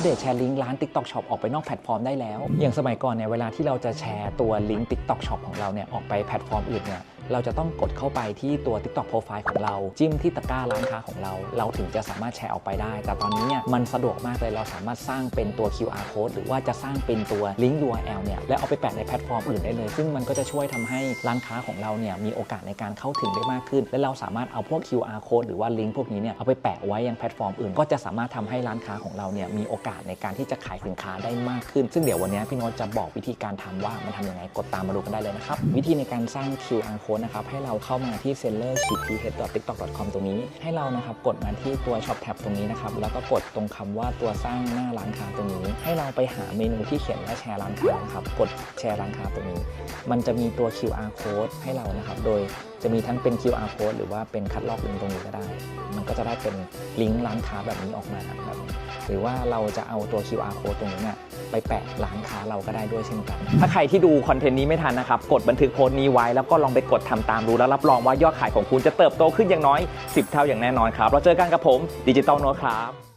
ปเดตแชร์ลิงก์ร้าน TikTok Shop ออกไปนอกแพลตฟอร์มได้แล้ว อย่างสมัยก่อนเนี่ยเวลาที่เราจะแชร์ตัวลิงก์ TikTok Shop ของเราเนี่ยออกไปแพลตฟอร์มอื่นเนี่ยเราจะต้องกดเข้าไปที่ตัว TikTok Profile ของเรา จิ้มที่ตะกร้าร้านค้าของเรา เราถึงจะสามารถแชร์ออกไปได้ แต่ตอนนี้เนี่ยมันสะดวกมากเลยเราสามารถสร้างเป็นตัว QR code หรือว่าจะสร้างเป็นตัวลิงก์ URL เนี่ยแล้วเอาไปแปะในแพลตฟอร์มอื่นได้เลย ซึ่งมันก็จะช่วยทำให้ร้านค้าของเราเนี่ยมีโอกาสในการเข้าถึงได้มากขึ้น และเราสามารถเอาพวก QR code หรือว่าลิงก์พวกนี้เนี่ยเอาไปแปะไว้ยังแพลตฟอร์มอื่น ก็จะสามารถทำให้ร้านค้าของเราเนี่ยมีโอกาสในการที่จะขายสินค้าได้มากขึ้น ซึ่งเดี๋ยววันนี้พี่โน้ตจะบอกวิธีการทำว่ามันทำยังไงกดตามมาดูกันได้เลยนะครับ วิธีในการสร้าง QR code นะครับให้เราเข้ามาที่ seller p h tiktok com ตรงนี้ ให้เรานะครับกดมาที่ตัว shop tab ตรงนี้นะครับแล้วก็กดตรงคำว่าตัวสร้างหน้าร้านค้าตรงนี้ ให้เราไปหาเมนูที่เขียนว่าแชร์ร้านค้านะครับกดแชร์ร้านค้าตรงนี้ มันจะมีตัว QR code ให้เรานะครับโดย จะมีทั้งเป็น QR code หรือว่าเป็นคัดลอกลิงก์ตรงนี้ก็ได้ มันก็จะได้เป็นลิงก์ร้านค้าแบบนี้ออกมาแบบนี้หรือว่าเราจะเอาตัว QR code ตรงนี้เนี่ยไปแปะร้านค้าเราก็ได้ด้วยเช่นกัน ถ้าใครที่ดูคอนเทนต์นี้ไม่ทันนะครับ กดบันทึกโพสต์นี้ไว้แล้วก็ลองไปกดทำตามดูแล้วรับรองว่ายอดขายของคุณจะเติบโตขึ้นอย่างน้อย 10 เท่าอย่างแน่นอนครับ เราเจอกันกับผมดิจิตอลโน้ตครับ